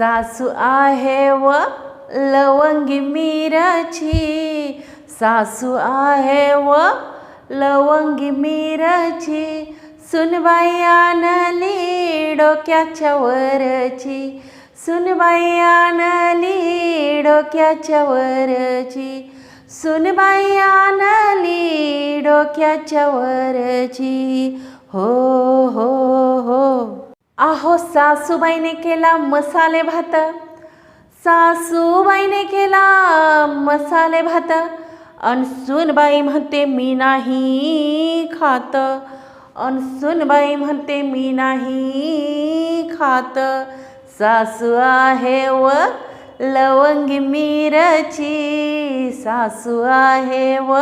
सासू आहे व लवंगी मिरची. सासू आहे व लवंगी मिरची. सुनबाई आणली डोक्याच्या वरची. सुनबाई आणली डोक्याच्या वरची. सुनबाई आणली डोक्याच्या वरची. हो हो हो. आहो सासूबाईने केला मसाले भात. सासूबाईने केला मसाले भात. अनसूनबाई म्हणते मी नाही खात. अनसूनबाई म्हणते मी नाही खात. सासू आहे व लवंगी मिरची. सासू आहे व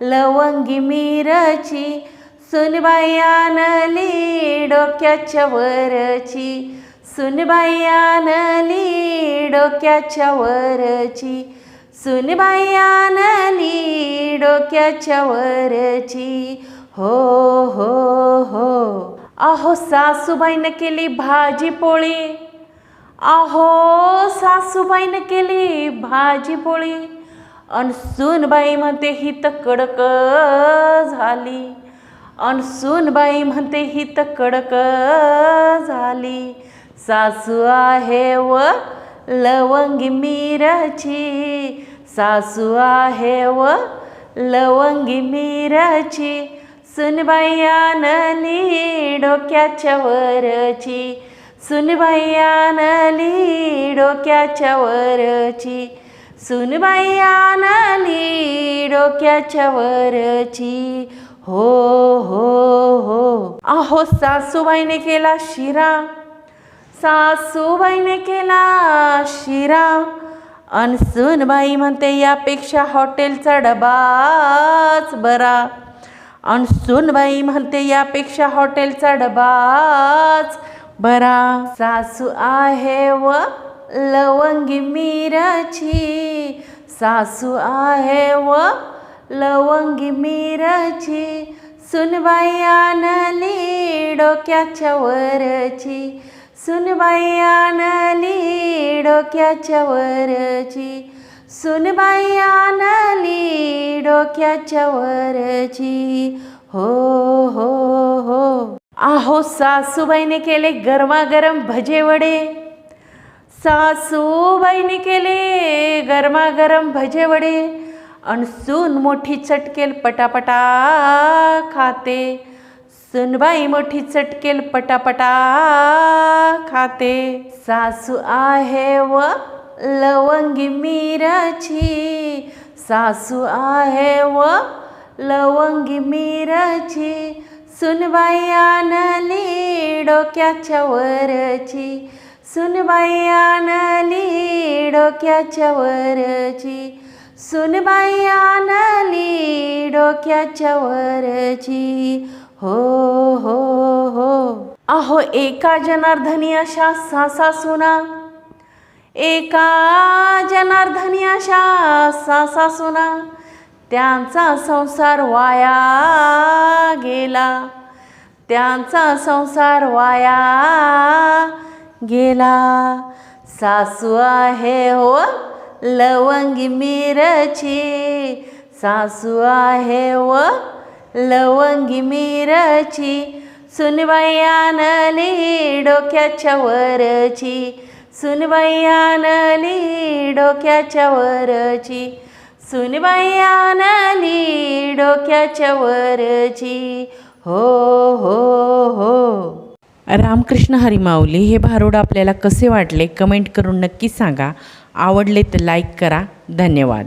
लवंगी मिरची. सुनबाई आणली डोक्याच्या वरची सुनबाई आणली डोक्याच्या वरची सुनबाई आणली डोक्याच्या वरची हो हो हो. अहो सासूबाईनं केली भाजी पोळी अहो सासूबाईनं केली भाजी पोळी अन सुनबाई म्हणते ही तर कडक झाली. अन सूनबाई म्हणते ही तर कडक झाली. सासू आहे व लवंगी मिरची. सासू आहे व लवंगी मिरची. सुनबाई आणली डोक्याच्या वरची सुनबाई आणली डोक्याच्या वरची सुनबाई आणली डोक्याच्या वरची हो हो हो. अहो सासूबाईने केला शिरा. सासूबाईने केला शिरा. अन सूनबाई म्हणते यापेक्षा हॉटेलचा डबाच बरा. अन सूनबाई म्हणते यापेक्षा हॉटेलचा डबाच बरा. सासू आहे व लवंगी मिराची. सासू आहे व लवंगी मिरची सुनबाई आणली डोक्याच्या वरची. सुनबाई आणली डोक्याच्या वरची. सुनबाई आणली डोक्याच्या वरची. हो हो हो. आहो सासूबाईने केले गरमागरम भजे वडे सासूबाईने केले गरमागरम भजे वडे अन सून मोठी चटकेल पटापटा खाते. सुनबाई मोठी चटकेल पटापटा खाते. सासू आहे व लवंगी मिराची. सासू आहे व लवंगी मिराची. सुनबाई आणली डोक्याच्या वरची. सुनबाई आणली डोक्याच्या वरची. सुनबाई आणली डोक्याच्या वरची हो हो हो. अहो एका जनार्दनी अशा सासा सुना. एका जनार्दनी अशा सासा सुना. त्यांचा संसार वाया गेला. त्यांचा संसार वाया गेला. सासू आहे हो. लवंगी मिरची. सासू आहे व लवंगी मिरची. सुनबाई आणली डोक्याच्या वरची. सुनबाई आणली डोक्याच्या वरची. सुनबाई आणली डोक्याच्या वरची. हो हो हो. रामकृष्ण हरिमाऊली हे भारूड आपल्याला कसे वाटले? कमेंट करून नक्की सांगा. आवडले तर लाईक करा. धन्यवाद.